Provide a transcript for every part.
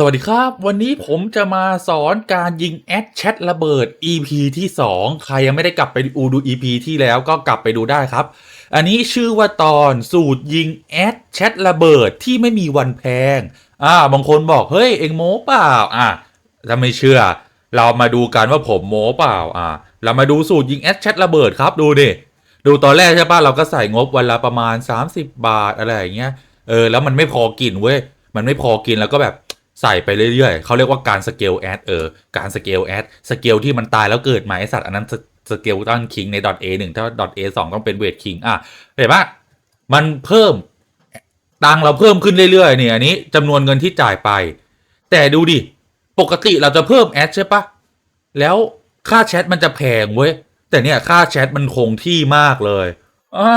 สวัสดีครับ วันนี้ผมจะมาสอนการยิงแอดแชทระเบิด EP ที่ 2 ใครยังไม่ได้กลับไปดูดู EP ที่แล้วก็กลับไปดูได้ครับ อันนี้ชื่อว่าตอนสูตรยิงแอดแชทระเบิดที่ไม่มีวันแพงอ่าบางคนบอกเฮ้ยเองโม้เปล่าอ่าถ้าไม่เชื่อ เรามาดูกันว่าผมโม้เปล่าอ่าเรามาดูสูตรยิงแอดแชทระเบิดครับดูดิดูตอนแรกใช่ป่ะเราก็ใส่งบวันละประมาณ 30 บาทอะไรอย่างเงี้ยเออแล้วมันไม่พอกินเว้ยมันไม่พอกินแล้วก็แบบ ใส่ไปเรื่อยๆ เขาเรียกว่าการสเกลแอดเออ การสเกลแอดสเกลที่มันตายแล้วเกิดใหม่ไอสัตว์อันนั้นสเกลตั้งคิงใน .a 1ถ้า .a 2ต้องเป็นเวทคิงอะเห็นปะมันเพิ่มตังเราเพิ่มขึ้นเรื่อยๆเนี่ยอันนี้จำนวนเงินที่จ่ายไป แต่ดูดิ ปกติเราจะเพิ่มแอดใช่ปะแล้วค่าแชทมันจะแพงเว้ย แต่เนี่ยค่าแชทมันคงที่มากเลยอ่า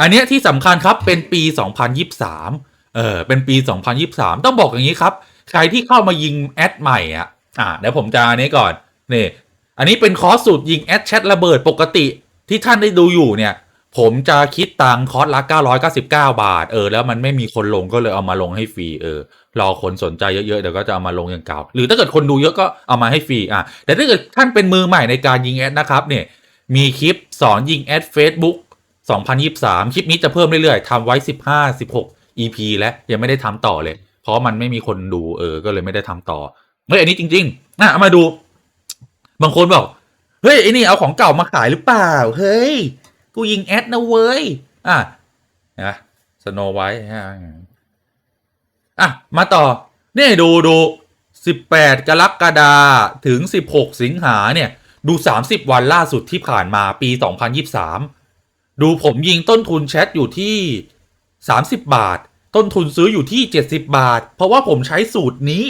อันเนี้ยที่สำคัญครับเป็นปี 2023 เออเป็นปี 2023 ต้องบอกอย่างนี้ครับ ใครที่เข้ามายิงแอดใหม่อะอ่าเดี๋ยวผมจะอันนี้ก่อนนี่อันนี้เป็นคอร์สสูตรยิงแอดแชทระเบิดปกติที่ท่านได้ดูอยู่เนี่ย ผมจะคิดตังคอร์สละ999 บาท เออ แล้วมันไม่มีคนลงก็เลยเอามาลงให้ฟรีเออรอคนสนใจเยอะๆเดี๋ยวก็จะเอามาลงอย่างเก่า หรือถ้าเกิดคนดูเยอะก็เอามาให้ฟรีอะแต่ถ้าเกิดท่านเป็นมือใหม่ในการยิงแอดนะครับเนี่ยมีคลิปสอนยิงแอด Facebook 2023 คลิปนี้จะเพิ่มเรื่อยๆทำไว้ 15 16 EP แล้วยังไม่ได้ทำต่อเลย ราะมันไม่มีคนดูเออ ก็เลยไม่ได้ทำต่อเฮ้ยอันนี้จริงๆนะเอามาดู บางคนบอกเฮ้ยไอ้นี่เอาของเก่ามาขายหรือเปล่า เฮ้ย กูยิงแอดนะเว้ย อะนะสโนไว้ฮะอะ มาต่อ นี่ดูดูสิบแปดกรกฎาถึงสิบหกสิงหาเนี่ย ดูสามสิบวันล่าสุดที่ผ่านมาปีสองพันยิบสามดูผมยิงต้นทุนแชทอยู่ที่สามสิบบาท ต้นทุนซื้ออยู่ที่เจ็ดสิบาท เพราะว่าผมใช้สูตรนี้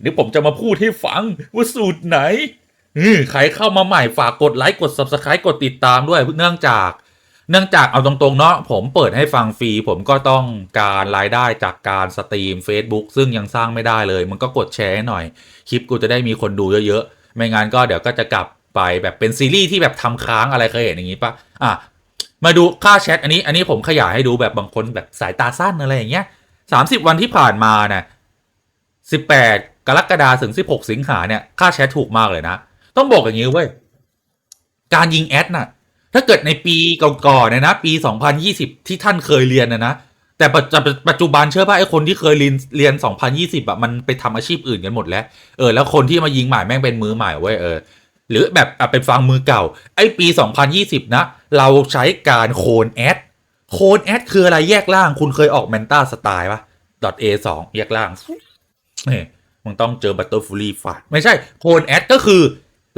เดี๋ยวผมจะมาพูดให้ฟังว่าสูตรไหนใครเข้ามาใหม่ฝากกดไลค์กด subscribe กดติดตามด้วยเนื่องจาก เนื่องจากเอาตรงๆเนาะผมเปิดให้ฟังฟรีผมก็ต้องการรายได้จากการสตรีม Facebook ซึ่งยังสร้างไม่ได้เลย มันก็กดแชร์ให้หน่อย คลิปกูจะได้มีคนดูเยอะๆ ไม่งั้นก็เดี๋ยวก็จะกลับไปแบบเป็นซีรีส์ที่แบบทำค้างอะไรเคยเห็นอย่างนี้ปะอะ มาดูค่าแชทอันนี้อันนี้ผมขยายให้ดูแบบบางคนแบบสายตาสั้นอะไรอย่างเงี้ยสามสิบวันที่ผ่านมาเนี่ยสิบแปดกรกฎาถึงสิบหกสิงหาเนี่ยค่าแชทถูกมากเลยนะ ต้องบอกอย่างนี้เว้ยการยิงแอดน่ะ ถ้าเกิดในปีก่อนๆเนี่ยนะ ปี2020ที่ท่านเคยเรียนนะนะแต่ปัจจุบันเชื่อป่ะไอ้คนที่เคยเรียนเรียน 2020อะมันไปทำอาชีพอื่นกันหมดแล้ว เออแล้วคนที่มายิงหม่แม่งเป็นมือใหม่เว้ยเออ หรือแบบเป็นฟังมือเก่า ไอ้ปี 2020 นะ เราใช้การโคนแอดโคนแอดคืออะไรแยกล่างคุณเคยออกแมนต้าสไตล์ปะ .a 2 แยกล่างเฮ้ยมึงต้องเจอบัตเตอร์ฟูลี่ฟาดไม่ใช่โคนแอดก็คือ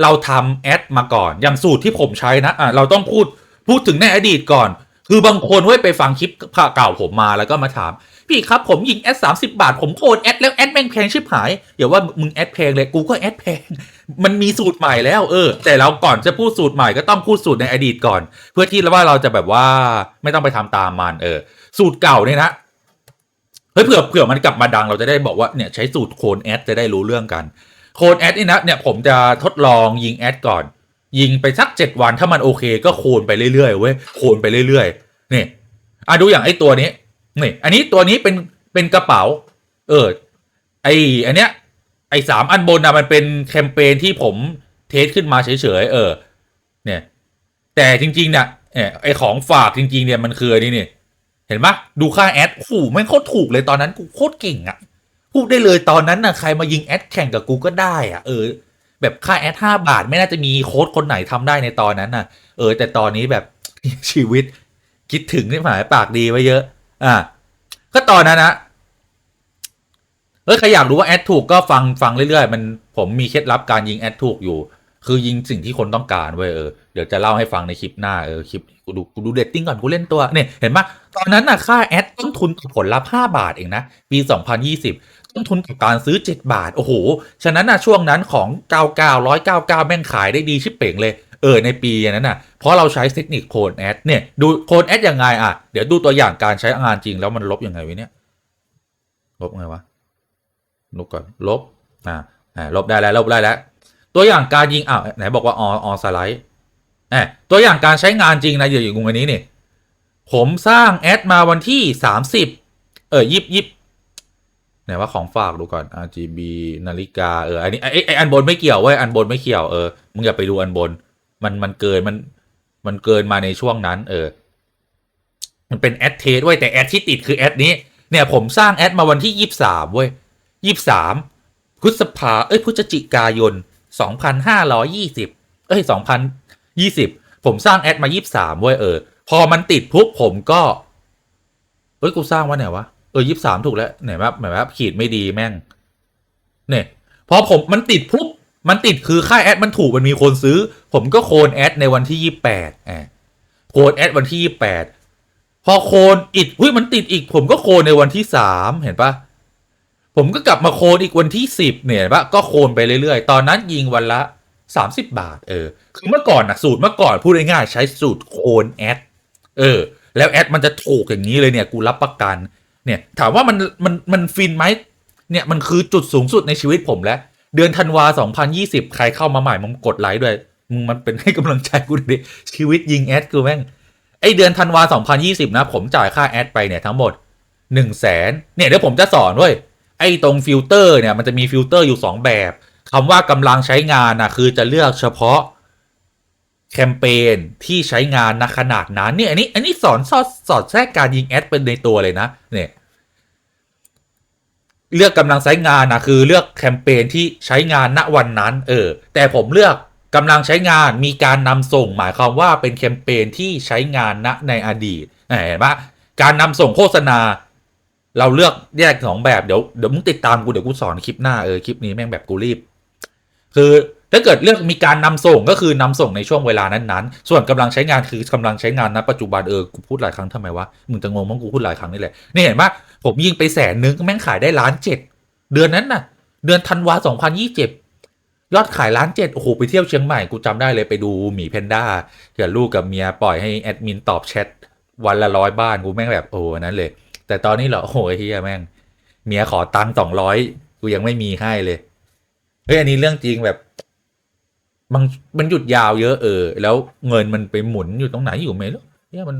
เราทำแอดมาก่อน อย่างสูตรที่ผมใช้นะอะเราต้องพูดพูดถึงในอดีตก่อน คือบางคนเว้ยไปฟังคลิปเก่าผมมาแล้วก็มาถาม พี่ครับผมยิงแอดสามสิบาท ผมโคนแอดแล้วแอดแม่งแพงชิบหายอย่าว่ามึงแอดแพงเลยกูก็แอดแพง มันมีสูตรใหม่แล้ว เออ แต่เราก่อนจะพูดสูตรใหม่ก็ต้องพูดสูตรในอดีตก่อน เพื่อที่ว่าเราจะแบบว่าไม่ต้องไปทำตามมันเออ สูตรเก่าเนี่ยนะเฮ้ยเผื่อเผื่อมันกลับมาดังเราจะได้บอกว่าเนี่ยใช้สูตรโคนแอดจะได้รู้เรื่องกันโคนแอดนี่นะเนี่ยผมจะทดลองยิงแอดก่อน ยิงไปสักเจ็ดวันถ้ามันโอเค ก็โคนไปเรื่อยๆเว้ยโคนไปเรื่อยๆนี่อะดูอย่างไอ้ตัวนี้ นี่อันนี้ตัวนี้เป็นเป็นกระเป๋า เออ ไออันเนี้ย ไอสามอันบนนะมันเป็นแคมเปญที่ผมเทสขึ้นมาเฉยๆเออ เนี่ย แต่จริงๆเนี่ยไอของฝากจริง ๆ เนี่ยมันคืออันนี้นี่เห็นปะดูค่าแอดโอ้โหแม่งโคตรถูกเลยตอนนั้นกูโคตรเก่งอะพูดได้เลยตอนนั้นนะใครมายิงแอดแข่งกับกูก็ได้อะเออ แบบค่าแอดห้าบาทไม่น่าจะมีโค้ดคนไหนทำได้ในตอนนั้นน่ะเออ แต่ตอนนี้แบบชีวิตคิดถึงนี่หมายปากดีไว้เยอะ อะก็ตอนนั้นนะเออใครอยากรู้ว่าแอดถูกก็ฟังฟังเรื่อยๆ มันผมมีเคล็ดลับการยิงแอดถูกอยู่ คือยิงสิ่งที่คนต้องการเว้ยเออเดี๋ยวจะเล่าให้ฟังในคลิปหน้าเออคลิปกูดูกูดูเดตติ้งก่อนกูเล่นตัวเนี่ยเห็นปะตอนนั้นน่ะค่าแอดต้นทุนผลลัพธ์5บาทเองนะปี 2020 ต้นทุนกับการซื้อ 7 บาท โอ้โห ฉะนั้นน่ะช่วงนั้นของ 99 199 แม่งขายได้ดีชิบเป่งเลย เออในปีนั้นน่ะเพราะเราใช้เทคนิคโคนแอดเนี่ยดูโคนแอดยังไงอะเดี๋ยวดูตัวอย่างการใช้งานจริงแล้วมันลบยังไงวะเนี่ยลบไงวะลบก่อนลบอ่าอ่าลบได้แล้วลบได้แล้ว ตัวอย่างการยิงอ่าไหนบอกว่าอออสไลด์แอบตัวอย่างการใช้งานจริงนะอย่างงงอันนี้นี่ผมสร้างแอดมาวันที่30เออยิบยิบไหนว่าของฝากดูก่อน RGB นาฬิกาเอออันนี้ไอไอ้ไออันบนไม่เกี่ยวเว้ยอันบนไม่เกี่ยวเออมึงอย่าไปดูอันบน มันมันเกินมันมันเกินมาในช่วงนั้น เออ มันเป็นแอดเทสเว้ยแต่แอดที่ติดคือแอดนี้ เนี่ยผมสร้างแอดมาวันที่ยี่สามเว้ยยี่สามพฤษภาเอ้ยพฤศจิกายนสองพันห้าร้อยี่สิบเอ้ยสองพันยี่สิบผมสร้างแอดมายี่สามเว้ยเออ พอมันติดปุ๊บผมก็เอ้ยกูสร้างว่าไหนวะเออยี่สามถูกแล้วไหนว่าไหนว่าขีดไม่ดีแม่ง เนี่ย พอผมมันติดปุ๊บ มันติดคือค่าแอดมันถูกมันมีคนซื้อ ผมก็โคนแอดในวันที่ยี่แปดอ่าโคนแอดวันที่ยี่แปดพอโคนอีกหุ้ยมันติดอีก ผมก็โคนในวันที่สามเห็นปะผมก็กลับมาโคนอีกวันที่สิบเนี่ยเห็นปะก็โคนไปเรื่อยๆ ตอนนั้นยิงวันละสามสิบาท เออ คือเมื่อก่อนนะสูตรเมื่อก่อนพูดง่ายๆใช้สูตรโคนแอดเออ แล้วแอดมันจะถูกอย่างนี้เลยเนี่ย กูรับประกัน เนี่ย ถามว่ามันมันมันฟินไหมเนี่ยมันคือจุดสูงสุดในชีวิตผมแล้ว เดือนธันวา 2020 ใครเข้ามาใหม่มึงกดไลค์ด้วย มึงมันเป็นให้กำลังใจกูดิ ชีวิตยิงแอดกูแม่ง ไอเดือนธันวา 2020 นะ ผมจ่ายค่าแอดไปเนี่ยทั้งหมด1 0 0 0 0แสนเนี่ยเดี๋ยวผมจะสอนเว้ยไอตรงฟิลเตอร์เนี่ยมันจะมีฟิลเตอร์อยู่ 2 แบบ คำว่ากำลังใช้งานนะคือจะเลือกเฉพาะแคมเปญที่ใช้งานณขนาดนั้นเนี่ยอันนี้อันนี้สอนสอดสอดแทรกการยิงแอดเป็นในตัวเลยนะเนี่ย เลือกกำลังใช้งานนะคือเลือกแคมเปญที่ใช้งานณวันนั้นเออแต่ผมเลือกกำลังใช้งานมีการนำส่งหมายความว่าเป็นแคมเปญที่ใช้งานณในอดีตเห็นปะการนำส่งโฆษณา เราเลือกแยกสองแบบเดี๋ยวเดี๋ยวมึงติดตามกูเดี๋ยวกูสอนคลิปหน้าเออคลิปนี้แม่งแบบกูรีบ คือ ถ้าเกิดเลือกมีการนำส่งก็คือนำส่งในช่วงเวลานั้นๆ ส่วนกำลังใช้งานคือกำลังใช้งานณปัจจุบันเออกูพูดหลายครั้งทำไมวะมึงจะงงมั้งกูพูดหลายครั้งนี่แหละนี่เห็นปะผมยิงไปแสนนึงแม่งขายได้ล้านเจ็ดเดือนนั้นน่ะ เดือนธันวาสองพันยี่สิบยอดขายล้านเจ็ดโอ้โหไปเที่ยวเชียงใหม่กูจำได้เลยไปดูหมีแพนด้าเกิดลูกกับเมียปล่อยให้แอดมินตอบแชทวันละร้อยบ้านกูแม่งแบบโอ้นั้นเลย แต่ตอนนี้เหรอโอ้โหไอ้เฮียแม่ง เมียขอตังค์สองร้อยกูยังไม่มีให้เลยเฮ้ยอันนี้เรื่องจริงแบบ มันมันหยุดยาวเยอะเออ แล้วเงินมันไปหมุนอยู่ตรงไหนอยู่ไหม่รู้เนี่ยมัน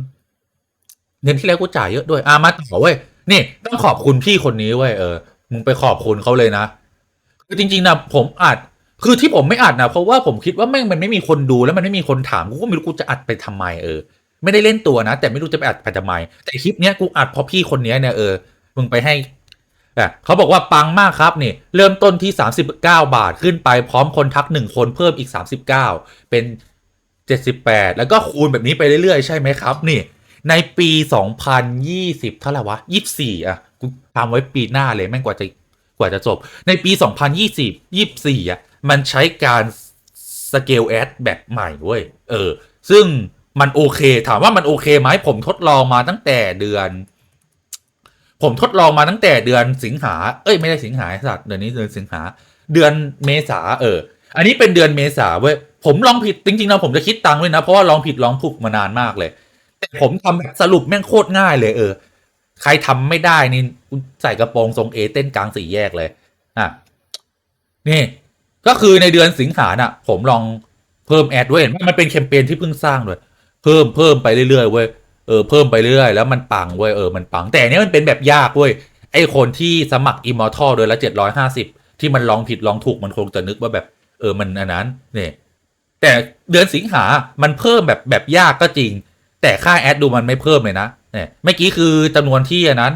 เงินที่แล้วกูจ่ายเยอะด้วยอะมาต่อเว้ยนี่ต้องขอบคุณพี่คนนี้เว้ยเออมึงไปขอบคุณเขาเลยนะคือจริง ๆนะผมอัดคือที่ผมไม่อัดนะเพราะว่าผมคิดว่าแม่งมันไม่มีคนดูแล้วมันไม่มีคนถามกูก็ไม่รู้กูจะอัดไปทำไมเออ ไม่ได้เล่นตัวนะ แต่ไม่รู้จะไปอัดไปทำไมแต่คลิปเนี้ยกูอัดเพราะพี่คนเนี้ยเนี่ยเออมึงไปให้ อะเขาบอกว่าปังมากครับนี่เริ่มต้นที่ 39 บาทขึ้นไปพร้อมคนทัก 1 คนเพิ่มอีก 39 เป็น 78 แล้วก็คูณแบบนี้ไปเรื่อยๆ ใช่ไหมครับ นี่ ในปี 2020 เท่าไหร่วะ 24 อะกูทำไว้ปีหน้าเลยแม่งกว่าจะกว่าจะจบ ในปี 2020 24 อะ มันใช้การสเกลแอดแบบใหม่เว้ยเออ ซึ่งมันโอเค ถามว่ามันโอเคไหมผมทดลองมาตั้งแต่เดือน ผมทดลองมาตั้งแต่เดือนสิงหา เอ้ยไม่ได้สิงหาสัตว์เดือนนี้เดือนสิงหา เดือนเมษาเออ อันนี้เป็นเดือนเมษาเว้ย ผมลองผิดจริงๆนะผมจะคิดตังค์ด้วยนะ เพราะว่าลองผิดลองถูกมานานมากเลย แต่ผมทำแบบสรุปแม่งโคตรง่ายเลยเออ ใครทำไม่ได้นี่ใส่กระโปรงทรงเอเต้นกลางสี่แยกเลย อะ นี่ ก็คือในเดือนสิงหาน่ะ ผมลองเพิ่มแอดด้วยเห็นไหมมันเป็นแคมเปญที่เพิ่งสร้างด้วย เพิ่มเพิ่มไปเรื่อยๆเว้ย ออเพิ่มไปเรื่อยแล้วมันปังเว้ยเออมันปัง แต่เนี้ยมันเป็นแบบยากเว้ยไอคนที่สมัครอิมมอร์ทัลเดือนละเจ็ดร้อยห้าสิบที่มันลองผิดลองถูกมันคงจะนึกว่าแบบ เออมันอันนั้นเนี่ยแต่เดือนสิงหา มันเพิ่มแบบแบบยากก็จริง แต่ค่าแอดดูมันไม่เพิ่มเลยนะเนี่ยเมื่อกี้คือจำนวนที่อันนั้น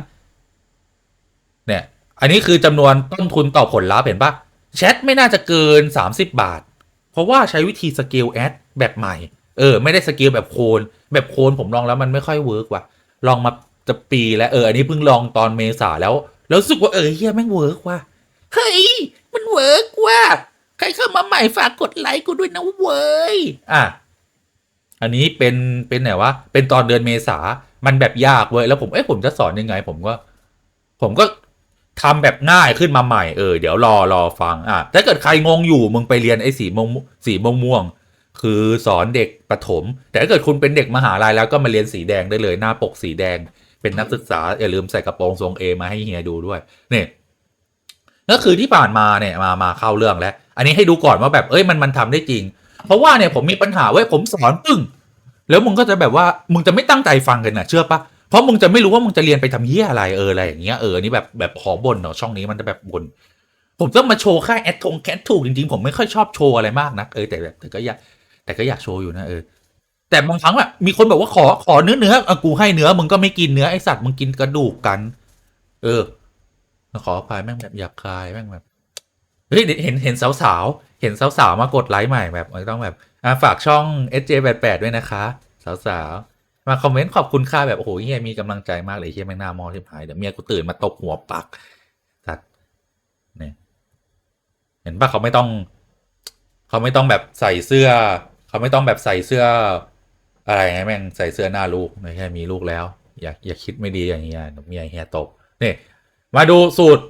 เนี่ย อันนี้คือจำนวนต้นทุนต่อผลลัพธ์เห็นปะแชทไม่น่าจะเกินสามสิบบาท เพราะว่าใช้วิธีสเกลแอดแบบใหม่ เออไม่ได้สเกลแบบโคนแบบโคนผมลองแล้วมันไม่ค่อยเวิร์กว่ะลองมาจะปีแล้วเอออันนี้เพิ่งลองตอนเมษาแล้ว แล้วรู้สึกว่าเออเฮียแม่งเวิร์กว่ะเฮ้ยมันเวิร์กว่ะใครเข้ามาใหม่ฝากกดไลค์กูด้วยนะเว้ยอะอันนี้เป็นเป็นไหนวะเป็นตอนเดือนเมษา มันแบบยากเว้ยแล้วผมเอ้ยผมจะสอนยังไง ผมก็ ผมก็ทำแบบง่ายขึ้นมาใหม่เออเดี๋ยวรอรอฟังอะถ้าเกิดใครงงอยู่มึงไปเรียนไอ้สีม่วงสีม่วงม่วง คือสอนเด็กประถม แต่ถ้าเกิดคุณเป็นเด็กมหาลัยแล้วก็มาเรียนสีแดงได้เลยหน้าปกสีแดง เป็นนักศึกษาอย่าลืมใส่กระโปรงทรงเอมาให้เฮียดูด้วยเนี่ยก็คือที่ผ่านมาเนี่ยมามาเข้าเรื่องแล้ว อันนี้ให้ดูก่อนว่าแบบเอ้ยมันมันทำได้จริง เพราะว่าเนี่ยผมมีปัญหาไว้ยผมสอนตึ้งแล้วมึงก็จะแบบว่ามึงจะไม่ตั้งใจฟังกันนะเชื่อปะเพราะมึงจะไม่รู้ว่ามึงจะเรียนไปทำเหี้ยอะไรเอออะไรอย่างเงี้ยเออนนี้แบบแบบขอบนเนาะช่องนี้มันจะแบบบนผมต้องมาโชว์ค่าแอดทงแคทถูกจริงๆ ผมไม่ค่อยชอบโชว์อะไรมากนะเออแต่แบบแต่ก็อยาก แต่ก็อยากโชว์อยู่นะเออแต่บางครั้งแบบมีคนบอกว่าขอขอเนื้อเนื้ออกูให้เนื้อมึงก็ไม่กินเนื้อไอสัตว์มึงกินกระดูกกัน เออ ขออภัยแม่งแบบหยาบคายแม่งแบบเฮ้ยเห็นเห็นสาวๆ เห็นสาวๆ มากดไลค์ใหม่แบบต้องแบบอะฝากช่อง SJ88 ด้วยนะคะ สาวๆ มาคอมเมนต์ขอบคุณค่าแบบโอ้โหเฮียมีกำลังใจมากเลยเฮียแม่งหน้ามอที่หายเดี๋ยวเมียกูตื่นมาตบหัวปักสัตว์เนี่ยเห็นปะเขาไม่ต้อง เขาไม่ต้องแบบใส่เสื้อ เขาไม่ต้องแบบใส่เสื้ออะไรไงแม่งใส่เสื้อหน้าลูกไม่ใช่มีลูกแล้ว อย่าอย่าคิดไม่ดีอย่างเงี้ยเดี๋ยวเมียเฮียตบนี่มาดูสูตร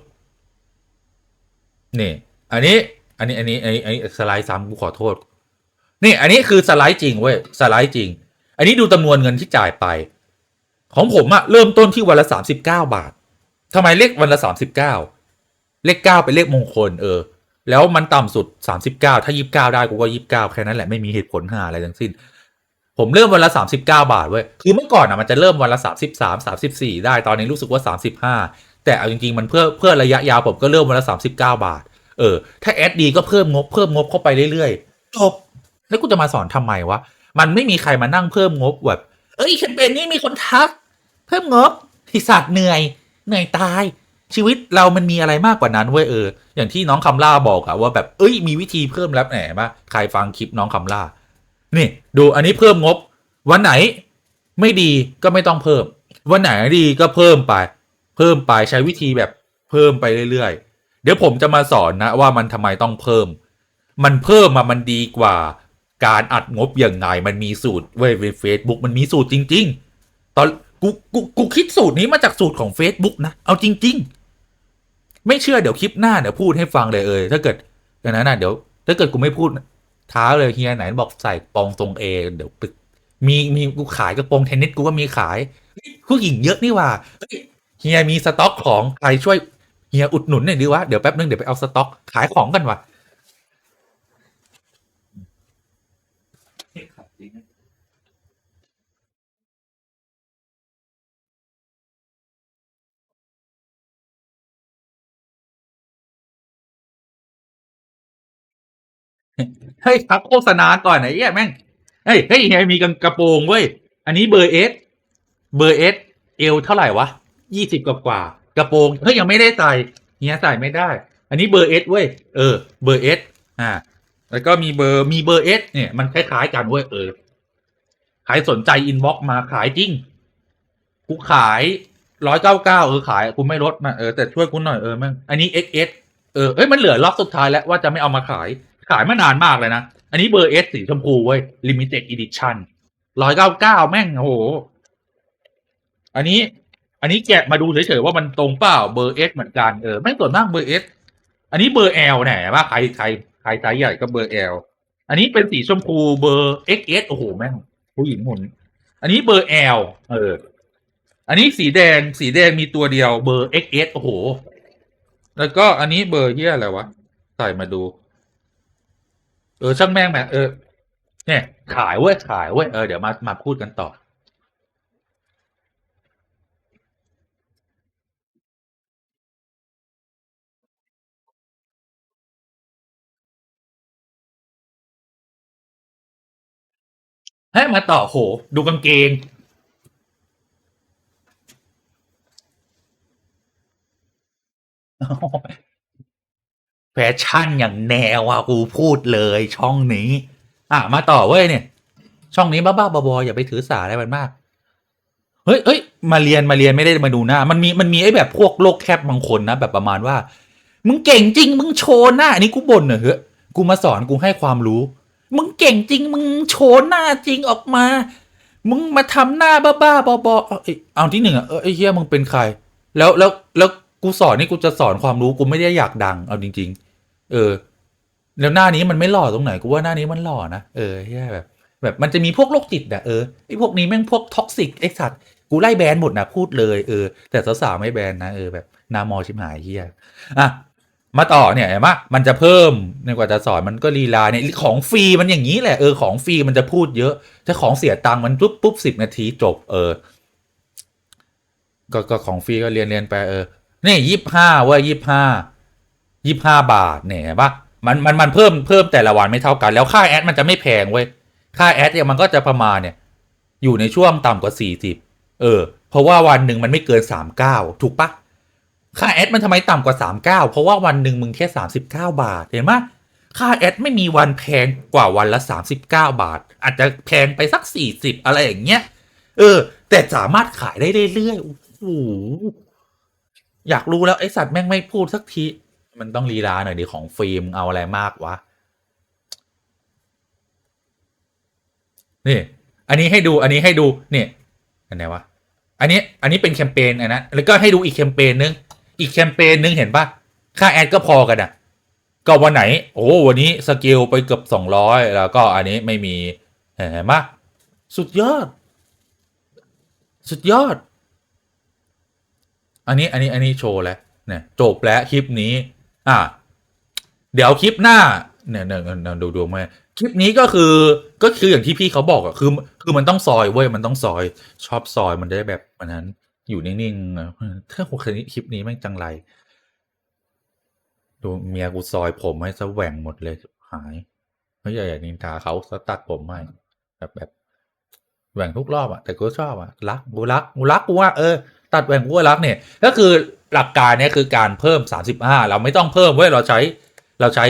นี่ อันนี้ อันนี้ อันนี้ อันนี้อันนี้สไลด์ซ้ำกูขอโทษ นี่ อันนี้คือสไลด์จริงเว้ย สไลด์จริง อันนี้ดูจำนวนเงินที่จ่ายไป ของผมอะเริ่มต้นที่วันละสามสิบเก้าบาททำไมเลขวันละสามสิบเก้า เลขเก้าเป็นเลขมงคล เออ แล้วมันต่ำสุดสามสิบเก้าถ้ายี่สิบเก้าได้กูก็ยี่สิบเก้าแค่นั้นแหละไม่มีเหตุผลหาอะไรทั้งสิ้น ผมเริ่มวันละสามสิบเก้าบาทเว้ยคือเมื่อก่อนอะมันจะเริ่มวันละสามสิบสามสามสิบสี่ได้ตอนนี้รู้สึกว่าสามสิบห้าแต่เอาจริงๆมันเพื่อเพื่อระยะยาวผมก็เริ่มวันละสามสิบเก้าบาท เออ ถ้าแอดดีก็เพิ่มงบเพิ่มงบเข้าไปเรื่อยๆจบแล้วกูจะมาสอนทำไมวะมันไม่มีใครมานั่งเพิ่มงบแบบเอ้ยแคมเปญนี้มีคนทัก เพิ่มงบที่สัตว์เหนื่อยเหนื่อยตาย ชีวิตเรามันมีอะไรมากกว่านั้นเว้ยเออ อย่างที่น้องคำล่าบอกอะว่าแบบเอ้ยมีวิธีเพิ่มแล้วแหนปะใครฟังคลิปน้องคำล่า นี่ดูอันนี้เพิ่มงบ วันไหนไม่ดีก็ไม่ต้องเพิ่ม วันไหนดีก็เพิ่มไป เพิ่มไปใช้วิธีแบบเพิ่มไปเรื่อยๆ เดี๋ยวผมจะมาสอนนะว่ามันทำไมต้องเพิ่ม มันเพิ่มมามันดีกว่า การอัดงบอย่างไงมันมีสูตรเว้ยเฟซบุ๊กมันมีสูตรจริง ๆ ตอนกูกูกูคิดสูตรนี้มาจากสูตรของ Facebook นะ เอาจริง ๆ ไม่เชื่อเดี๋ยวคลิปหน้าเดี๋ยวพูดให้ฟังเลยเออถ้าเกิดอย่างนั้นนะเดี๋ยว ถ้าเกิดกูไม่พูดท้าเลยเฮียไหนบอกใส่ปองทรงเอเดี๋ยวปึกมีมีกูขายกระโปรงเทนนิสกูก็มีขายผู้หญิงเยอะนี่ว่าเฮียมีสต็อกของใครช่วยเฮียอุดหนุนหน่อยดีวะเดี๋ยวแป๊บนึงเดี๋ยวไปเอาสต็อกขายของกันว่ะ เฮ้ยพักโฆษณาก่อนไอ้เหี้ยแม่งเฮ้ยเฮ้ยเฮียมีกระโปรงเว้ย อันนี้เบอร์เอสเบอร์เอสเอวเท่าไหร่วะยี่สิบกว่ากว่ากระโปรงเฮ้ยยังไม่ได้ใส่เฮียใส่ไม่ได้ อันนี้เบอร์เอสเว้ยเออเบอร์เอสอ่า แล้วก็มีเบอร์มีเบอร์เอสเนี่ยมันคล้ายๆกันเว้ยเออใครสนใจอินบ็อกมาขายจริงกูขายร้อยเก้าเก้าเออขายกูไม่ลดนะเออแต่ช่วยกูหน่อยเออแม่งอันนี้ XS เอสเออเอ้ยมันเหลือล็อตสุดท้ายแล้วว่าจะไม่เอามาขาย ขายมานานมากเลยนะ อันนี้เบอร์เอสสีชมพูเว้ย limited edition ร้อยเก้าเก้าแม่งโอ้โห อันนี้ อันนี้แกะมาดูเฉยๆว่ามันตรงเปล่าเบอร์เอสเหมือนกันเออแม่งส่วนมากเบอร์เอสอันนี้เบอร์ L แหน่ว่าใครใครใครไซส์ใหญ่ก็เบอร์ L อันนี้เป็นสีชมพูเบอร์ XS โอ้โหแม่งผู้หญิงหุ่นอันนี้เบอร์ L เออ อันนี้สีแดงสีแดงมีตัวเดียวเบอร์ XS โอ้โห แล้วก็อันนี้เบอร์เฮียอะไรวะใส่มาดู เออช่างแม่งแม่งเออ เนี่ย ขายเว้ยขายเว้ยเออเดี๋ยวมามาพูดกันต่อ ให้มาต่อโห ดูกางเกง แฟชั่นอย่างแนวอะกูพูดเลยช่องนี้ อะมาต่อเว้ยเนี่ย ช่องนี้บ้าๆบอๆอย่าไปถือสาอะไรมันมากเฮ้ยเฮ้ยมาเรียนมาเรียนไม่ได้มาดูหน้า มันมีมันมีไอ้แบบพวกโลกแคบบางคนนะแบบประมาณว่า มึงเก่งจริง มึงโชว์หน้าอันนี้กูบ่นเหรอเฮ้ยกูมาสอนกูให้ความรู้ มึงเก่งจริง มึงโชว์หน้าจริงออกมา มึงมาทำหน้าบ้าๆบอๆเอาเอ้ยเอาที่หนึ่งอะเออไอ้เฮียมึงเป็นใคร แล้วแล้วแล้วกูสอนนี่กูจะสอนความรู้กูไม่ได้อยากดังเอาจริง ๆ เออ แล้วหน้านี้มันไม่หล่อตรงไหนกูว่าหน้านี้มันหล่อนะเออเฮียแบบ แบบมันจะมีพวกโรคจิตอะเออไอพวกนี้แม่งพวกท็อกซิกไอสัตว์กูไล่แบนหมดนะพูดเลยเออแต่สาวๆไม่แบนนะเออแบบหนามอชิมหายเฮียอะมาต่อเนี่ยเห็นปะมันจะเพิ่มในกว่าจะสอนมันก็ลีลาเนี่ยของฟรีมันอย่างนี้แหละเออของฟรีมันจะพูดเยอะ ถ้าของเสียตังค์มันปุ๊บปุ๊บสิบนาทีจบ เออ ก็ก็ของฟรีก็เรียนเรียนไปเออนี่ยี่ห้าเว้ยยี่ห้า ยี่ห้าบาทเนี่ยเห็นปะมันมันมันเพิ่มเพิ่มแต่ละวันไม่เท่ากัน แล้วค่าแอดมันจะไม่แพงเว้ยค่าแอดเนี่ยมันก็จะประมาณเนี่ยอยู่ในช่วงต่ำกว่าสี่สิบเออ เพราะว่าวันหนึ่งมันไม่เกินสามเก้าถูกปะค่าแอดมันทำไมต่ำกว่าสามเก้าเพราะว่าวันหนึ่งมึงแค่สามสิบเก้าบาท เห็นไหมค่าแอดไม่มีวันแพงกว่าวันละสามสิบเก้าบาท อาจจะแพงไปสักสี่สิบอะไรอย่างเงี้ยเออ แต่สามารถขายได้เรื่อยๆโอ้โหอยากรู้แล้วไอสัตว์แม่งไม่พูดสักที มันต้องลีลาหน่อยดิของฟิล์มเอาอะไรมากวะ นี่ อันนี้ให้ดูอันนี้ให้ดูนี่อันไหนวะ อันนี้อันนี้เป็นแคมเปญอันนะแล้วก็ให้ดูอีกแคมเปญนึง อีกแคมเปญนึงเห็นปะค่าแอดก็พอกันอะ ก็วันไหน โอ้วันนี้สกิลไปเกือบสองร้อยแล้วก็อันนี้ไม่มีเห็นปะสุดยอด สุดยอด อันนี้อันนี้อันนี้โชว์แล้วเนี่ยจบแล้วคลิปนี้ อะเดี๋ยวคลิปหน้าเนี่ยเนี่ยเนี่ยดูดูมาคลิปนี้ก็คือก็คืออย่างที่พี่เขาบอกอะคือ คือมันต้องซอยเว้ยมันต้องซอย ชอบซอยมันได้แบบมันนั้น อยู่นิ่งๆถ้าหัวคลิปคลิปนี้แม่งจังไร ดูเมียกูซอยผมให้ซะแหว่งหมดเลยหายไม่ใช่อย่นินทาเขาซะตัดผมให้แบบแบบแหว่งทุกรอบอะแต่กูชอบอะรักกูรักกูรักกูว่าเออตัดแหว่งกูรักเนี่ย ก็คือ หลักการเนี่ยคือการเพิ่ม 35 เราไม่ต้องเพิ่มเว้ยเราใช้เราใช้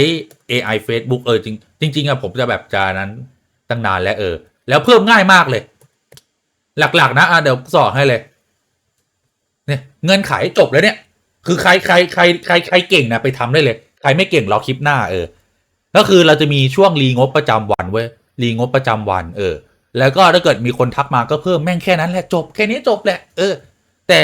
AI Facebook เออจริงจริงๆอะผมจะแบบจานั้นตั้งนานแล้วเออ แล้วเพิ่มง่ายมากเลย หลักๆ นะอะเดี๋ยวสอนให้เลย เนี่ยเงินขายจบแล้วเนี่ย คือใครใครใครใครใครเก่งนะไปทำได้เลย ใครไม่เก่งรอคลิปหน้าเออ ก็คือเราจะมีช่วงรีงบประจำวันเว้ยรีงบประจำวัน เออ แล้วก็ถ้าเกิดมีคนทักมาก็เพิ่มแม่งแค่นั้นแหละจบแค่นี้จบแหละเออ แต่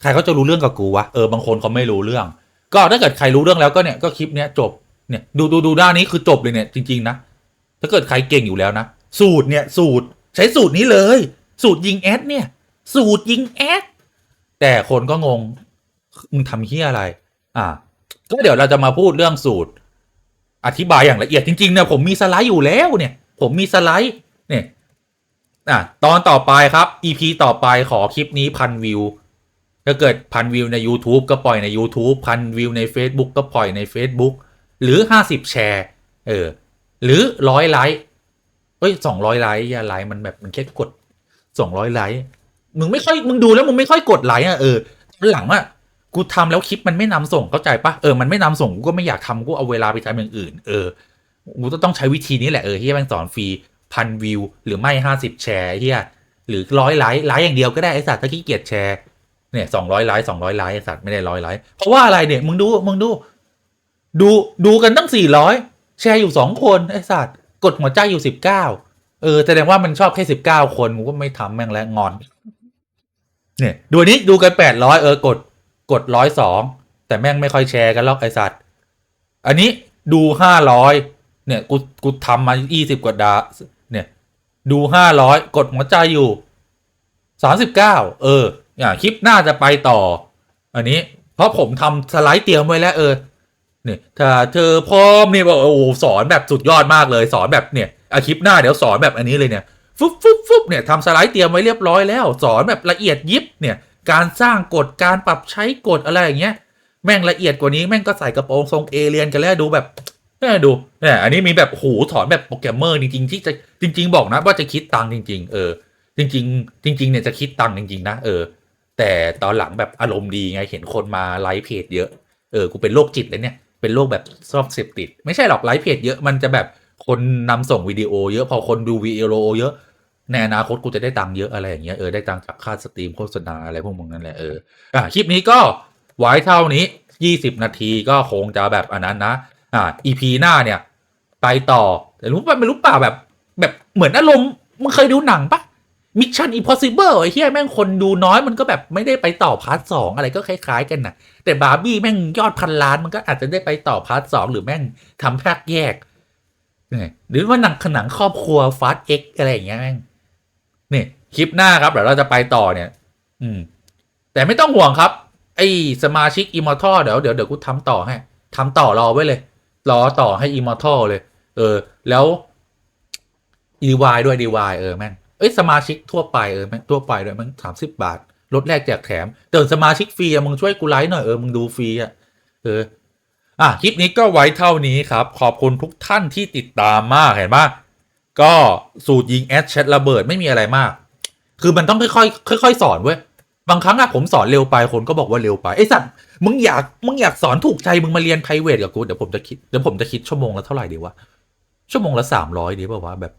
ใครเขาจะรู้เรื่องกับกูวะเออบางคนเขาไม่รู้เรื่อง ก็ถ้าเกิดใครรู้เรื่องแล้วก็เนี่ยก็คลิปเนี้ยจบเนี่ยดูดูดูด้านนี้คือจบเลยเนี่ยจริงๆนะถ้าเกิดใครเก่งอยู่แล้วนะสูตรเนี่ยสูตรใช้สูตรนี้เลย สูตรยิงแอดเนี่ย สูตรยิงแอดแต่คนก็งงมึงทำเฮียอะไร อ่าก็เดี๋ยวเราจะมาพูดเรื่องสูตร อธิบายอย่างละเอียดจริงๆเนี่ยผมมีสไลด์อยู่แล้วเนี่ย ผมมีสไลด์เนี่ยอะตอนต่อไปครับ EP ต่อไปขอคลิปนี้พันวิว ถ้าเกิดพันวิวใน YouTube ก็ปล่อยใน YouTube พันวิวใน Facebook ก็ปล่อยใน Facebook หรือ 50 แชร์เออหรือร้อยไลค์เฮ้ยสองร้อยไลค์อย่าไลค์มันแบบมันแค่กดสองร้อยไลค์มึงไม่ค่อยมึงดูแล้วมึงไม่ค่อยกดไลค์อะเออหลังอะกูทำแล้วคลิปมันไม่นำส่งเข้าใจปะเออมันไม่นำส่งกูก็ไม่อยากทำกูเอาเวลาไปทำอย่างอื่น เออกูต้องใช้วิธีนี้แหละเออที่แม่งสอนฟรีพันวิวหรือไม่ห้าสิบแชร์เฮียหรือร้อยไลค์ไลค์อย่างเดียวก็ได้ไอ้สัตว์ถ้าขี้เกียจแชร์ เนี่ยสองร้อยไลค์สองร้อยไลค์ไอสัตว์ไม่ได้ร้อยไลค์เพราะว่าอะไรเนี่ยมึงดูมึงดู ดูดูกันตั้งสี่ร้อยแชร์อยู่สองคนไอ้สัตว์กดหัวใจอยู่สิบเก้าเออแสดงว่ามันชอบแค่สิบเก้าคนกูก็ไม่ทำแม่งแล้วงอน เนี่ย ดูนนี้ดูกันแปดร้อยเออกดกดร้อยสองแต่แม่งไม่ค่อยแชร์กันหรอกไอสัตว์ อันนี้ดูห้าร้อยเนี่ยกูกูทำมายี่สิบกว่าดา เนี่ย ดูห้าร้อยกดหัวใจอยู่สามสิบเก้าเออ อย่าคลิปหน้าจะไปต่อ อันนี้ เพราะผมทำสไลด์เตรียมไว้แล้วเออเนี่ยถ้าเธอพร้อมนี่ยบอกโอ้โสอนแบบสุดยอดมากเลยสอนแบบเนี่ยอาคลิปหน้าเดี๋ยวสอนแบบอันนี้เลยเนี่ยฟึบฟึบฟึบเนี่ยทำสไลด์เตรียมไว้เรียบร้อยแล้ว สอนแบบละเอียดยิบเนี่ยการสร้างกฎการปรับใช้กฎอะไรอย่างเงี้ยแม่งละเอียดกว่านี้แม่งก็ใส่กระโปรงทรงเอเลียนกันแล้วดูแบบเนี่ยดูเนี่ยอันนี้มีแบบโหสอนแบบโปรแกรมเมอร์จริงๆที่จะจริง ๆ บอกนะว่าจะคิดตังค์จริง ๆ เออ จริง ๆ จริง ๆ เนี่ยจะคิดตังค์จริง ๆ นะเออ แต่ตอนหลังแบบอารมณ์ดีไงเห็นคนมาไลฟ์เพจเยอะเออกูเป็นโรคจิตเลยเนี่ยเป็นโรคแบบชอบเสพติด ไม่ใช่หรอกไลฟ์เพจเยอะมันจะแบบคนนำส่งวิดีโอเยอะพอคนดูวิดีโอเยอะในอนาคตกูจะได้ตังค์เยอะอะไรอย่างเงี้ยเออได้ตังค์จากค่าสตรีมโฆษณาอะไรพวกมึงนั่นแหละเอออะคลิปนี้ก็ไว้เท่านี้ยี่สิบนาทีก็คงจะแบบอันนั้นนะอ่า EP หน้าเนี่ย ไปต่อแต่รู้ป่ะไม่รู้เปล่าแบบ แบบเหมือนอารมณ์มึงเคยดูหนังปะ Mission Impossible ไอ้เหี้ยแม่งคนดูน้อยมันก็แบบไม่ได้ไปต่อพาร์ทสองอะไรก็คล้าย ๆ กันนะแต่บาร์บี้แม่งยอดพันล้านมันก็อาจจะได้ไปต่อพาร์ทสองหรือแม่งทำภาคแยกเนี่ยหรือว่าหนังขนังครอบครัวฟาสเอ็กอะไรอย่างเงี้ยแม่งนี่คลิปหน้าครับเดี๋ยวเราจะไปต่อเนี่ย อืม แต่ไม่ต้องห่วงครับ ไอ้สมาชิกอิมมอร์ทัลเดี๋ยวเดี๋ยวเดี๋ยวกูทำต่อให้ทำต่อรอไว้เลย รอต่อให้อิมมอร์ทัลเลย เออ แล้วดีวายด้วยดีวายเออแม่ง เอ้ยสมาชิกทั่วไปเออแม่งทั่วไปด้วยแม่งสามสิบบาทลดแรกแจกแถมเติมสมาชิกฟรีอะมึงช่วยกูไลค์หน่อยเออมึงดูฟรีอะเอออะคลิปนี้ก็ไว้เท่านี้ครับ ขอบคุณทุกท่านที่ติดตามมากเห็นปะก็สูตรยิงแอดแชทระเบิดไม่มีอะไรมาก คือมันต้องค่อยๆค่อยๆสอนเว้ยบางครั้งอะผมสอนเร็วไปคนก็บอกว่าเร็วไปไอ้สัตว์มึงอยากมึงอยากสอนถูกใจมึงมาเรียน p r i v a t กับกูเดี๋ยวผมจะคิดเดี๋ยวผมจะคิดชั่วโมงละเท่าไหร่ดีวะชั่วโมงละสามร้อยดีป่าวะแบบ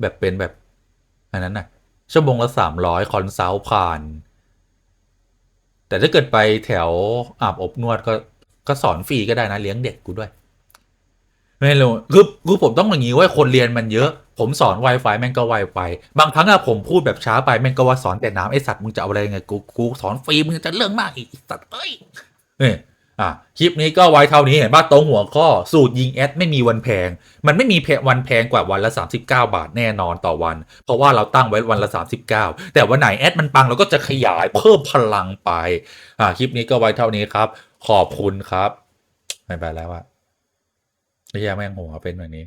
แบบเป็นแบบ อันนั้นน่ะชั่วโมงละสามร้อยคอนซัลท์ผ่าน แต่ถ้าเกิดไปแถวอาบอบนวดก็ก็สอนฟรีก็ได้นะเลี้ยงเด็กกูด้วย ไม่รู้คือคือผมต้องอย่างนี้ว่าคนเรียนมันเยอะ ผมสอน Wi-Fi แม่งก็ไวไปบางครั้งอะผมพูดแบบช้าไปแม่งก็ว่าสอนแต่น้ำไอสัตว์มึงจะเอาอะไรไงกูกูสอนฟรีมึงจะเรื่องมากอีกไอสัตว์เอ้ยเนี่ย อะคลิปนี้ก็ไว้เท่านี้เห็นป่ะตรงหัวข้อสูตรยิงแอดไม่มีวันแพง มันไม่มีแพวันแพงกว่าวันละ 39 บาทแน่นอนต่อวัน เพราะว่าเราตั้งไว้วันละ 39 แต่วันไหนแอดมันปังเราก็จะขยายเพิ่มพลังไปอะคลิปนี้ก็ไว้เท่านี้ครับ ขอบคุณครับไม่ไปแล้วอะไอ้เหี้ยแม่งหัวเป็นแบบนี้